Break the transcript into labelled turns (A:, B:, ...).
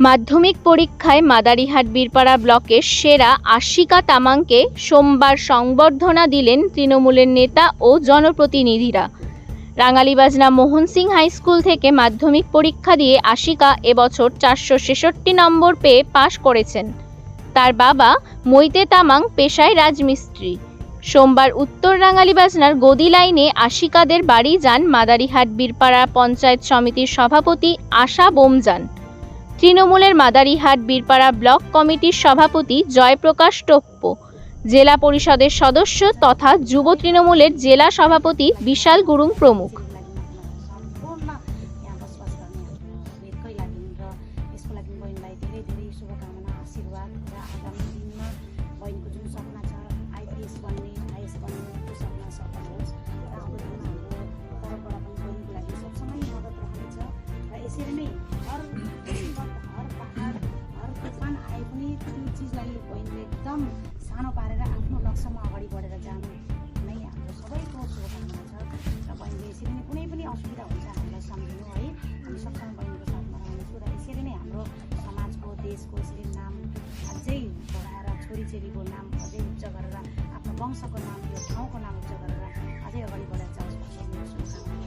A: মাধ্যমিক পরীক্ষায় মাদারিহাট বীরপাড়া ব্লকের সেরা আশিকা তামাংকে সোমবার সংবর্ধনা দিলেন তৃণমূলের নেতা ও জনপ্রতিনিধিরা। রাঙালিবাজনা মোহন সিং হাই স্কুল থেকে মাধ্যমিক পরীক্ষা দিয়ে আশিকা এবছর চারশো ছেষট্টি নম্বর পেয়ে পাশ করেছেন। তার বাবা মৈতে তামাং পেশায় রাজমিস্ত্রি। সোমবার উত্তর রাঙালিবাজনার গদি লাইনে আশিকাদের বাড়ি যান মাদারিহাট বীরপাড়া পঞ্চায়েত সমিতির সভাপতি আশা বোমজান। তৃণমূলের মাদারিহাট বীরপাড়া ব্লক কমিটির সভাপতি জয়প্রকাশ টোপ্প জেলা পরিষদের সদস্য তথা যুব তৃণমূলের জেলা সভাপতি বিশাল গুরুং প্রমুখ
B: सम्पूर्ण यहाँ बसोबास गर्ने हाम्रो भेटकै लागि र यसको लागि बहिनीलाई धेरै धेरै शुभकामना आशीर्वाद र आगामी र यसरी नै हर हर पहाड हर तुफान आए पनि त्यो चिजलाई बहिनीले एकदम सानो पारेर आफ्नो लक्ष्यमा अगाडि बढेर जानु नै हाम्रो सबैको शुभकामना छ र बहिनीले यसरी नै कुनै पनि असुविधा हुन्छ हामीलाई सम्झिनु है हामी सबसँग बहिनीको साथमा रहनेछौँ र यसरी नै हाम्रो समाजको देशको यसरी नाम अझै बढाएर छोरीचेलीको नाम अझै उच्च गरेर आफ्नो वंशको नाम यो ठाउँको नाम उच्च गरेर अझै अगाडि बढाएर